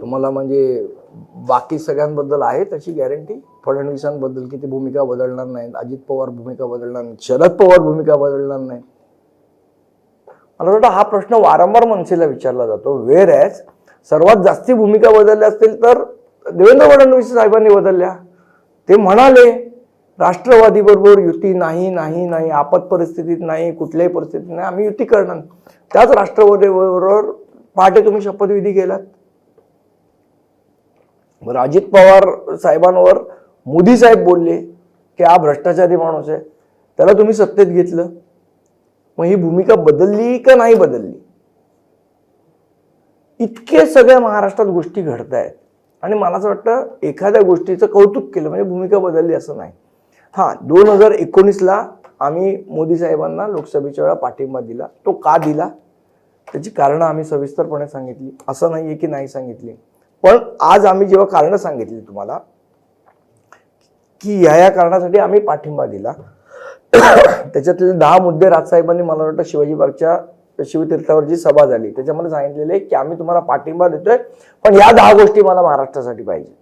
तुम्हाला म्हणजे बाकी सगळ्यांबद्दल आहे तशी गॅरंटी फडणवीसांबद्दल की ती भूमिका बदलणार नाही अजित पवार भूमिका बदलणार नाही शरद पवार भूमिका बदलणार नाही मला वाटतं हा प्रश्न वारंवार मनसेला विचारला जातो. वेर ॲज सर्वात जास्ती भूमिका बदलल्या असतील तर देवेंद्र फडणवीस साहेबांनी बदलल्या. ते म्हणाले राष्ट्रवादी बरोबर युती नाही नाही नाही आपत परिस्थितीत नाही कुठल्याही परिस्थितीत नाही आम्ही युती करणार. त्याच राष्ट्रवादी बरोबर पहाटे तुम्ही शपथविधी केलात. मग अजित पवार साहेबांवर मोदी साहेब बोलले की हा भ्रष्टाचारी माणूस आहे. त्याला तुम्ही सत्तेत घेतलं. मग ही भूमिका बदलली का नाही बदलली? इतके सगळ्या महाराष्ट्रात गोष्टी घडत आहेत आणि मला असं वाटतं एखाद्या गोष्टीचं कौतुक केलं म्हणजे भूमिका बदलली असं नाही. हां दोन हजार एकोणीसला आम्ही मोदी साहेबांना लोकसभेच्या वेळा पाठिंबा दिला. तो का दिला? त्याची कारणं आम्ही सविस्तरपणे सांगितली. असं नाही आहे की नाही सांगितली. पण आज आम्ही जेव्हा कारणं सांगितली तुम्हाला की ह्या या कारणासाठी आम्ही पाठिंबा दिला. त्याच्यातले दहा मुद्दे राजसाहेबांनी मला वाटतं शिवाजी पार्कच्या शिवतीर्थावर जी सभा झाली त्याच्यामध्ये सांगितलेले की आम्ही तुम्हाला पाठिंबा देतोय पण या दहा गोष्टी मला महाराष्ट्रासाठी पाहिजे.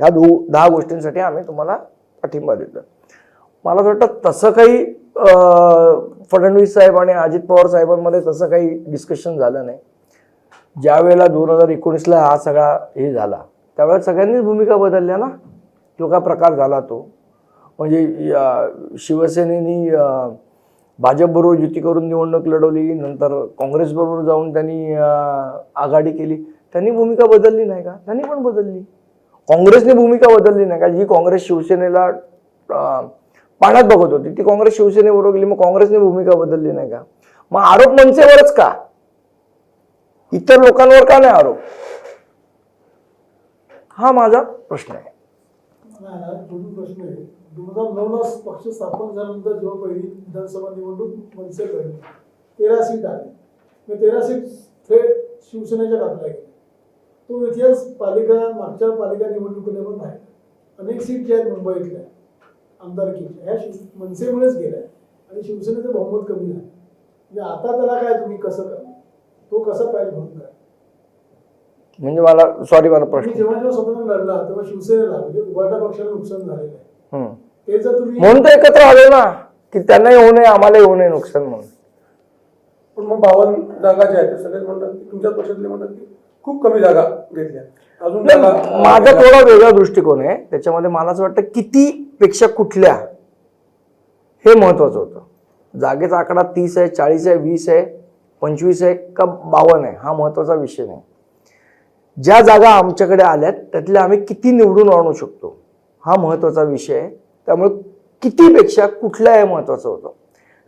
ह्या दो दहा गोष्टींसाठी आम्ही तुम्हाला पाठिंबा देतोय. मला असं वाटतं तसं काही फडणवीस साहेब आणि अजित पवार साहेबांमध्ये तसं काही डिस्कशन झालं नाही. ज्या वेळेला दोन हजार एकोणीसला हा सगळा हे झाला त्यावेळेला सगळ्यांनीच भूमिका बदलल्या ना? तो काय प्रकार झाला तो. म्हणजे शिवसेनेनी भाजपबरोबर युती करून निवडणूक लढवली नंतर काँग्रेसबरोबर जाऊन त्यांनी आघाडी केली. त्यांनी भूमिका बदलली नाही का? त्यांनी पण बदलली. काँग्रेसने भूमिका बदलली नाही का? जी काँग्रेस शिवसेनेला पाण्यात बघत होती ती काँग्रेस शिवसेनेबरोबर गेली मग काँग्रेसने भूमिका बदलली नाही का? मग आरोप मनसेवरच का? इतर लोकांवर का नाही आरोप? हा माझा प्रश्न आहे. नाही ना प्रश्न आहे. दोन हजार नऊला पक्ष स्थापन झाल्यानंतर जेव्हा पहिली विधानसभा निवडणूक मनसे लढली तेरा सीट आली. तेरा सीट थेट शिवसेनेच्या टाकल्या गेल्या तो इतिहास पालिका मागच्या पालिका निवडणुकीने पण नाही अनेक सीट ज्या आहेत मुंबईतल्या आमदारकीच्या ह्या शिव मनसेमुळेच गेल्या. आणि शिवसेनेचं बहुमत कमी झालं. म्हणजे आता त्याला काय तुम्ही कसं करणार? तो कसा पाहिजे म्हणून काय? म्हणजे मला सॉरी मला तुम्ही प्रश्न जेव्हा जेव्हा स्वतंत्र लढला तेव्हा शिवसेनेला म्हणजे उभाटा पक्षाला नुकसान झालेलं आहे. हम्म. ते जर तुम्ही म्हणून तर एकत्र आलो ना की त्यांना येऊ नये आम्हाला येऊ नये नुकसान म्हणून. पण मग बावन्न जागा ज्या आहेत ते सगळे म्हणतात की तुमच्या पक्षातले म्हणतात की खूप कमी जागा घेतल्या. अजून नाही, जागा माझा थोडा वेगळा दृष्टिकोन आहे. त्याच्यामध्ये मला असं वाटतं किती पेक्षा कुठल्या हे महत्वाचं होतं. जागेचा आकडा तीस आहे चाळीस आहे वीस आहे. पंचवीस आहे का बावन्न आहे हा महत्त्वाचा विषय नाही. ज्या जागा आमच्याकडे आल्यात त्यातल्या आम्ही किती निवडून आणू शकतो हा महत्त्वाचा विषय आहे. त्यामुळे कितीपेक्षा कुठला हे महत्त्वाचं होतं.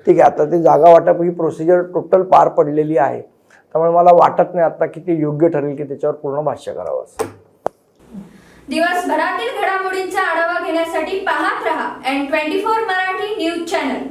ठीक आहे आता ते जागा वाटप ही प्रोसिजर टोटल पार पडलेली आहे. त्यामुळे मला वाटत नाही आता की ते योग्य ठरेल की त्याच्यावर पूर्ण भाष्य करावं असं. दिवसभरातील घडामोडींचा आढावा घेण्यासाठी पाहत रहा N twenty four Marathi news channel